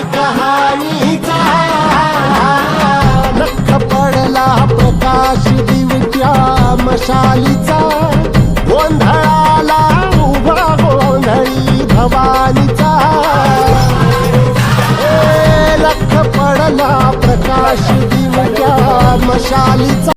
कहाणीचा लख पडला प्रकाश दिवच्या मशालीचा. गोंधळाला उभा गोंधळी भवानीचा. लख पडला प्रकाश दिवच्या मशालीचा.